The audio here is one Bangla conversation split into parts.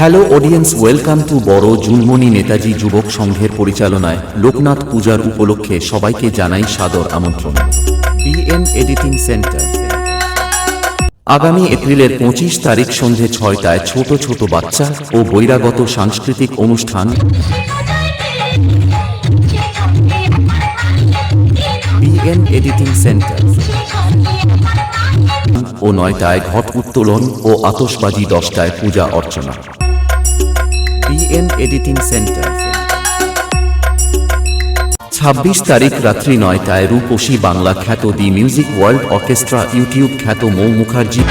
হ্যালো অডিয়েন্স ওয়েলকাম টু বড় জুনমণি নেতাজি যুবক সংঘের পরিচালনায় লোকনাথ পূজার উপলক্ষে সবাইকে জানাই সাদর আমন্ত্রণ। পিএম এডিটিং সেন্টার আগামী এপ্রিলের পঁচিশ তারিখ সন্ধে ছয়টায় ছোট ছোট বাচ্চা ও বৈরাগত সাংস্কৃতিক অনুষ্ঠান পিএম এডিটিং সেন্টার ও নয়টায় ঘট উত্তোলন ও আতশবাজি দশটায় পূজা অর্চনা। বিএন এডিটিং সেন্টার ছাব্বিশ তারিখ রাত্রি নয়টায় রূপসী বাংলা খ্যাত the music world orchestra YouTube খ্যাত মৌ মুখার্জি।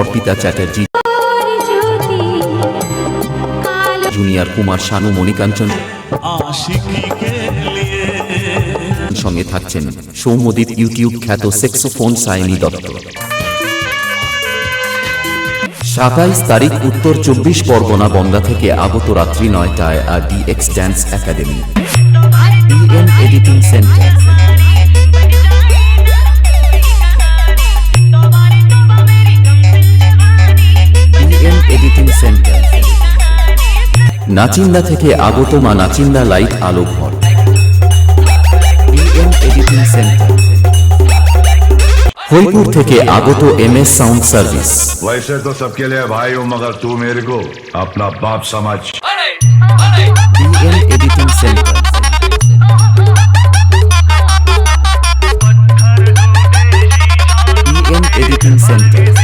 অর্পিতা চ্যাটার্জি। জুনিয়র কুমার শানু মণিকাঞ্চন। সঙ্গে থাকছেন সৌমদীপ ইউটিউব খ্যাত সেক্সোফোন সাইনি দত্ত। সাতাইশ তারিখ উত্তর চব্বিশ পরগনা বন্দা থেকে আগত রাত্রি নয়টায় আর DX dance academy editing centre editing centre Nachinda থেকে আগত মা নাচিন্দা লাইট আলো ঘর এডিটিং সেন্টার হরিপুর থেকে আগত এম এস সাউন্ড সার্ভিস वैसे तो सबके लिए भाई हूँ मगर तू मेरे को अपना बाप समझ DM editing centre DM editing centre